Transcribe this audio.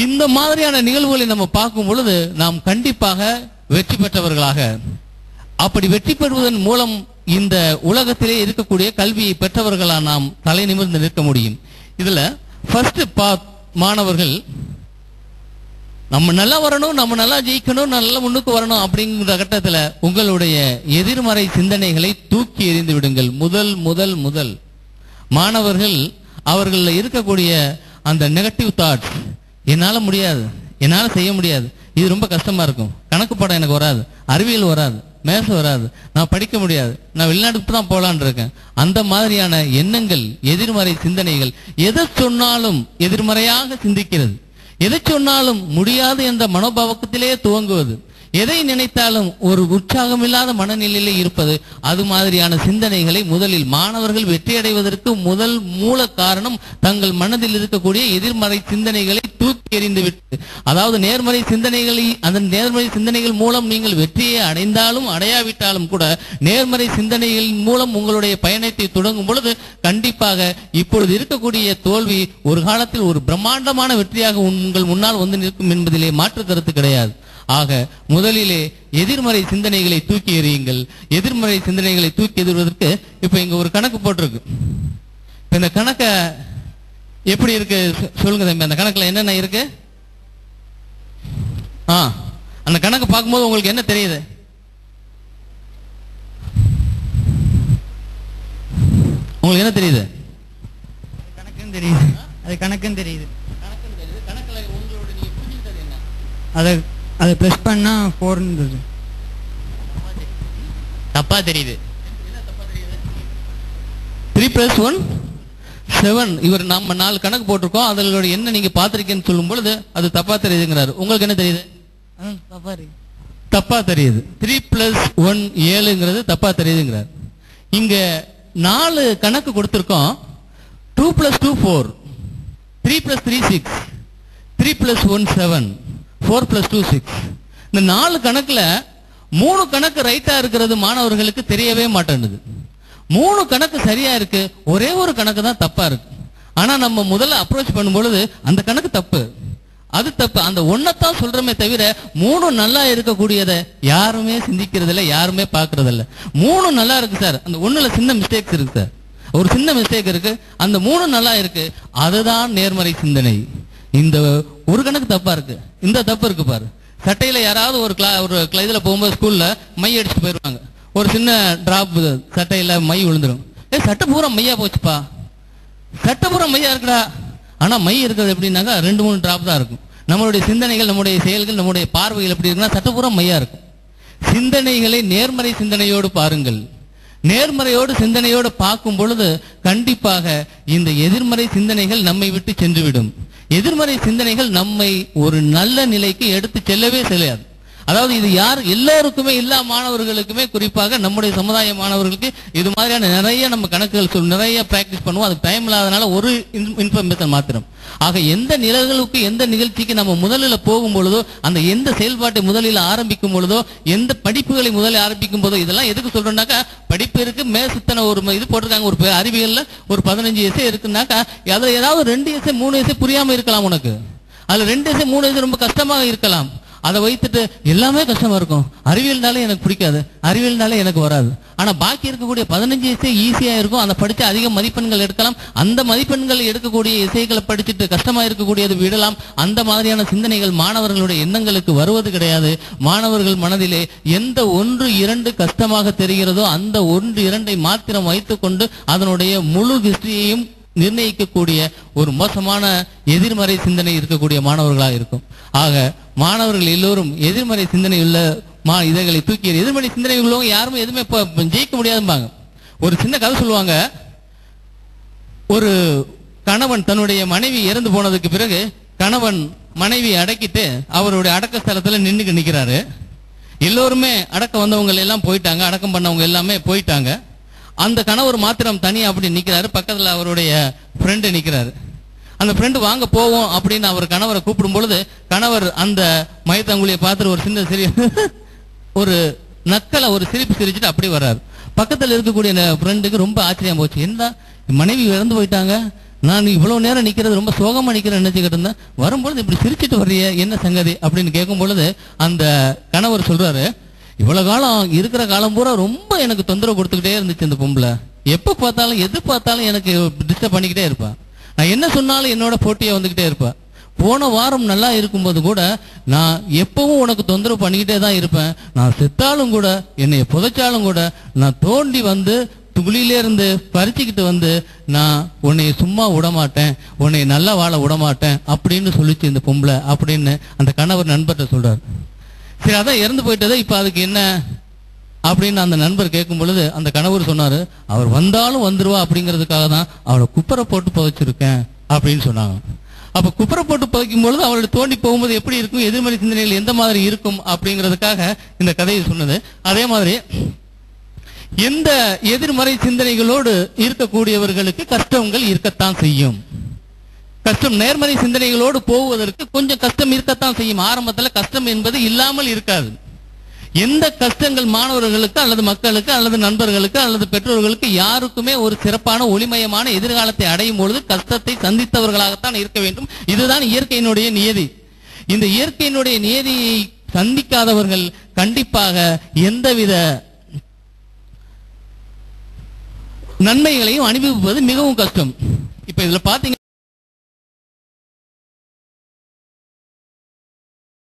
இந்த மாதிரியான நிகழ்வுகளை நம்ம பார்க்கும் பொழுது நாம் கண்டிப்பாக வெற்றி பெற்றவர்களாக. அப்படி வெற்றி பெறுவதன் மூலம் இந்த உலகத்திலே இருக்கக்கூடிய கல்வியை பெற்றவர்களா நாம் தலை நிமிர்ந்து நிற்க முடியும். இதுல ஃபர்ஸ்ட் பா மாணவர்கள் நம்ம நல்லா வரணும் நம்ம நல்லா ஜெயிக்கணும் நல்லா முன்னுக்கு வரணும் அப்படிங்கிற கட்டத்துல உங்களுடைய எதிர்மறை சிந்தனைகளை தூக்கி எறிந்து விடுங்கள். முதல் முதல் முதல். மாணவர்கள் அவர்களில் இருக்கக்கூடிய அந்த நெகட்டிவ் தாட்ஸ் என்னால முடியாது. என்னால செய்ய முடியாது. இது ரொம்ப கஷ்டமா இருக்கும். கணக்கு பாடம் எனக்கு வராது. அறிவியல் வராது. மேச வராது. நான் படிக்க முடியாது. நான் வெளிநாட்டுக்கு தான் போலான்னு இருக்கேன். அந்த மாதிரியான எண்ணங்கள் எதிர்மறை சிந்தனைகள் எதை சொன்னாலும் எதிர்மறையாக சிந்திக்கிறது. எதை சொன்னாலும் முடியாது என்ற மனோபாவத்திலே துவங்குவது. எதை நினைத்தாலும் ஒரு உற்சாகமில்லாத மனநிலையிலே இருப்பது. அது மாதிரியான சிந்தனைகளை முதலில் மாணவர்கள் வெற்றியடைவதற்கு முதல் மூல காரணம் தங்கள் மனதில் இருக்கக்கூடிய எதிர்மறை சிந்தனைகளை எறிந்துவிட்டு அதாவது நேர்மறை சிந்தனைகளை அந்த நேர்மறை சிந்தனைகள் மூலம் நீங்கள் வெற்றியை அடைந்தாலும் அடையாவிட்டாலும் கூட நேர்மறை சிந்தனைகளின் மூலம் உங்களுடைய பயணத்தை தொடங்கும் பொழுது கண்டிப்பாக இப்பொழுது இருக்கக்கூடிய தோல்வி ஒரு காலத்தில் ஒரு பிரம்மாண்டமான வெற்றியாக உங்கள் முன்னால் வந்து நிற்கும் என்பதிலே மாற்று கருத்து கிடையாது. ஆக முதலிலே எதிர்மறை சிந்தனைகளை தூக்கி எறியுங்கள். எதிர்மறை சிந்தனைகளை தூக்கி எதிர்வதற்கு இப்ப இங்க ஒரு கணக்கு போட்டிருக்கு. இந்த கணக்கை எப்படி இருக்கு? சொல்லுங்க தம்பி அந்த கணக்குல என்னென்ன இருக்கு? ஆ அந்த கணக்கு பார்க்கும்போது உங்களுக்கு என்ன தெரியுது? உங்களுக்கு என்ன தெரியுது? கணக்குன்னு தெரியுது. அது கணக்குன்னு தெரியுது. அதை அதை ப்ரெஸ் பண்ணா ஃபோர்ன்றது தப்பா தெரியுது. த்ரீ பிளஸ் ஒன் செவன் இவர் நம்ம நாலு கணக்கு போட்டிருக்கோம். அதோட என்ன நீங்க பாத்திருக்கேன்னு சொல்லும் பொழுது அது தப்பா தெரியுதுங்கிறாரு. உங்களுக்கு என்ன தெரியுது? தப்பா தெரியுது. த்ரீ பிளஸ் ஒன் ஏழுங்கிறது தப்பா தெரியுதுங்கிறார். இங்க நாலு கணக்கு கொடுத்திருக்கோம். Two plus two four three plus three six three plus one seven four plus two six இந்த நாலு கணக்குல மூணு கணக்கு ரைட்டா இருக்கிறது மாணவர்களுக்கு தெரியவே மாட்டேங்குது மூணு கணக்கு சரியா இருக்கு ஒரே ஒரு கணக்கு தான் தப்பா இருக்கு. ஆனா நம்ம முதல்ல அப்ரோச் பண்ணும் பொழுது அந்த கணக்கு தப்பு. அது தப்பு. அந்த ஒன்னத்தான் சொல்றமே தவிர மூணு நல்லா இருக்கக்கூடியதை யாருமே சிந்திக்கிறது இல்லை யாருமே பாக்குறது இல்லை மூணு நல்லா இருக்கு சார். அந்த ஒண்ணுல சின்ன மிஸ்டேக்ஸ் இருக்கு சார். ஒரு சின்ன மிஸ்டேக் இருக்கு. அந்த மூணு நல்லா இருக்கு. அதுதான் நேர்மறை சிந்தனை. இந்த ஒரு கணக்கு தப்பா இருக்கு. இந்த தப்பு இருக்கு பாரு. சட்டையில யாராவது ஒரு கிளா ஒரு கிளா- இதுல போகும்போது ஸ்கூல்ல மை அடிச்சுட்டு போயிருவாங்க. ஒரு சின்ன டிராப் சட்டையில் மை விழுந்துடும் ஏ சட்டை பூரா மையா போச்சுப்பா. சட்டை பூரா மையா இருக்குடா. ஆனால் மை இருக்கிறது எப்படின்னாக்கா ரெண்டு மூணு டிராப் தான் இருக்கும். நம்மளுடைய சிந்தனைகள் நம்முடைய செயல்கள் நம்முடைய பார்வைகள் எப்படி இருக்குன்னா சட்டை பூரா மையா இருக்கும். சிந்தனைகளை நேர்மறை சிந்தனையோடு பாருங்கள். நேர்மறையோடு சிந்தனையோடு பார்க்கும் பொழுது கண்டிப்பாக இந்த எதிர்மறை சிந்தனைகள் நம்மை விட்டு சென்றுவிடும். எதிர்மறை சிந்தனைகள் நம்மை ஒரு நல்ல நிலைக்கு எடுத்து செல்லவே செல்லாது. அதாவது இது யார்? எல்லாருக்குமே எல்லா மாணவர்களுக்குமே குறிப்பாக நம்முடைய சமுதாய மாணவர்களுக்கு இது மாதிரியான நிறைய நம்ம கணக்குகள் சொல் நிறைய பிராக்டிஸ் பண்ணுவோம். அதுக்கு டைம் இல்லாதனால ஒரு இன்ஃபர்மேஷன் மாத்திரம். ஆக எந்த நிலவுகளுக்கு எந்த நிகழ்ச்சிக்கு நம்ம முதலில் போகும் பொழுதோ அந்த எந்த செயல்பாட்டை முதலில் ஆரம்பிக்கும் பொழுதோ எந்த படிப்புகளை முதலில் ஆரம்பிக்கும் போதோ இதெல்லாம் எதுக்கு சொல்றேன்னாக்கா படிப்பு இருக்கு மேசுத்தன ஒரு இது போட்டிருக்காங்க ஒரு அறிவியல்ல ஒரு பதினஞ்சு இசை இருக்குன்னாக்கா அதுல ஏதாவது ரெண்டு இசை மூணு இசை புரியாம இருக்கலாம் உனக்கு. அதுல ரெண்டு இசை மூணு எஸ்ஸே ரொம்ப கஷ்டமாக இருக்கலாம். அதை வைத்துட்டு எல்லாமே கஷ்டமா இருக்கும். அறிவியல்னாலே எனக்கு பிடிக்காது. அறிவியல்னாலே எனக்கு வராது. ஆனா பாக்கி இருக்கக்கூடிய பதினஞ்சு இசை ஈஸியா இருக்கும். அதை படிச்சு அதிக மதிப்பெண்கள் எடுக்கலாம். அந்த மதிப்பெண்கள் எடுக்கக்கூடிய இசைகளை படிச்சுட்டு கஷ்டமா இருக்கக்கூடியது விடலாம். அந்த மாதிரியான சிந்தனைகள் மாணவர்களுடைய எண்ணங்களுக்கு வருவது கிடையாது. மாணவர்கள் மனதிலே எந்த ஒன்று இரண்டு கஷ்டமாக தெரிகிறதோ அந்த ஒன்று இரண்டை மாத்திரம் வைத்துக்கொண்டு அதனுடைய முழு ஹிஸ்டரியையும் நிர்ணயிக்கக்கூடிய ஒரு மோசமான எதிர்மறை சிந்தனை இருக்கக்கூடிய மாணவர்களாக இருக்கும். ஆக மாணவர்கள் எல்லோரும் எதிர்மறை சிந்தனை உள்ள மா இதைகளை தூக்கி எதிர்மறை சிந்தனை உள்ளவங்க யாருமே எதுவுமே ஜெயிக்க முடியாதும்பாங்க. ஒரு சின்ன கதை சொல்லுவாங்க. ஒரு கணவன் தன்னுடைய மனைவி இறந்து போனதுக்கு பிறகு கணவன் மனைவி அடக்கிட்டு அவருடைய அடக்க ஸ்தலத்துல நின்னுக்கு நிக்கிறாரு. எல்லோருமே அடக்க வந்தவங்க எல்லாம் போயிட்டாங்க. அடக்கம் பண்ணவங்க எல்லாமே போயிட்டாங்க. அந்த கணவர் மாத்திரம் தனியா அப்படி நிக்கிறாரு. பக்கத்துல அவருடைய ஃப்ரெண்டு நிக்கிறாரு. அந்த ஃப்ரெண்டு வாங்க போவோம் அப்படின்னு அவர் கணவரை கூப்பிடும் பொழுது கணவர் அந்த மயத்தங்குழியை பார்த்துட்டு ஒரு சின்ன சிறிய ஒரு நக்கலை ஒரு சிரிப்பு சிரிச்சுட்டு அப்படியே வர்றாரு. பக்கத்தில் இருக்கக்கூடிய ஃப்ரெண்டுக்கு ரொம்ப ஆச்சரியம் போச்சு. என்ன மனைவி இறந்து போயிட்டாங்க. நான் இவ்வளவு நேரம் நிக்கிறது ரொம்ப சோகமா நிக்கிறேன் நினைச்சுக்கிட்டு இருந்தேன். வரும்பொழுது இப்படி சிரிச்சிட்டு வர்றிய என்ன சங்கதி? அப்படின்னு கேட்கும் பொழுது அந்த கணவர் சொல்றாரு இவ்வளவு காலம் இருக்கிற காலம் பூரா ரொம்ப எனக்கு தொந்தரவு கொடுத்துக்கிட்டே இருந்துச்சு இந்த பொம்பளை. எப்ப பார்த்தாலும் எது பார்த்தாலும் எனக்கு டிஸ்டர்ப் பண்ணிக்கிட்டே இருப்பாள் நான் என்ன சொன்னாலும் என்னோட போட்டியா வந்துகிட்டே இருப்பேன் போன வாரம் நல்லா இருக்கும்போது கூட நான் எப்பவும் உனக்கு தொந்தரவு பண்ணிக்கிட்டே தான் இருப்பேன். நான் செத்தாலும் கூட என்னை புதைச்சாலும் கூட நான் தோண்டி வந்து துளியிலேருந்து பறிச்சுக்கிட்டு வந்து நான் உன்னை சும்மா விடமாட்டேன் உன்னை நல்லா வாழ விட மாட்டேன் அப்படின்னு சொல்லிச்சு இந்த பொம்பளை அப்படின்னு அந்த கணவர் நண்பர்கிட்ட சொல்றாரு. சரி அதான் இறந்து போயிட்டதே இப்ப அதுக்கு என்ன? அப்படின்னு அந்த நண்பர் கேட்கும் பொழுது அந்த கணவர் சொன்னாரு அவர் வந்தாலும் வந்துருவா அப்படிங்கிறதுக்காக தான் அவளை குப்பரை போட்டு புதைச்சிருக்கேன் அப்படின்னு சொன்னாங்க. அப்ப குப்பரை போட்டு புதைக்கும் பொழுது அவளோட தோண்டி போகும்போது எப்படி இருக்கும் எதிர்மறை சிந்தனைகள் எந்த மாதிரி இருக்கும் அப்படிங்கிறதுக்காக இந்த கதையை சொன்னது. அதே மாதிரி எந்த எதிர்மறை சிந்தனைகளோடு இருக்கக்கூடியவர்களுக்கு கஷ்டங்கள் இருக்கத்தான் செய்யும். கஷ்டம் நேர்மறை சிந்தனைகளோடு போவதற்கு கொஞ்சம் கஷ்டம் இருக்கத்தான் செய்யும். ஆரம்பத்துல கஷ்டம் என்பது இல்லாமல் இருக்காது. எந்த கஷ்டங்கள் மாணவர்களுக்கு அல்லது மக்களுக்கு அல்லது நண்பர்களுக்கு அல்லது பெற்றோர்களுக்கு யாருக்குமே ஒரு சிறப்பான ஒளிமயமான எதிர்காலத்தை அடையும் பொழுது கஷ்டத்தை சந்தித்தவர்களாகத்தான் இருக்க வேண்டும். இதுதான் இயற்கையினுடைய நியதி. இந்த இயற்கையினுடைய நியதியை சந்திக்காதவர்கள் கண்டிப்பாக எந்தவித நன்மைகளையும் அனுபவிப்பது மிகவும் கஷ்டம். இப்ப இதுல பாத்தீங்க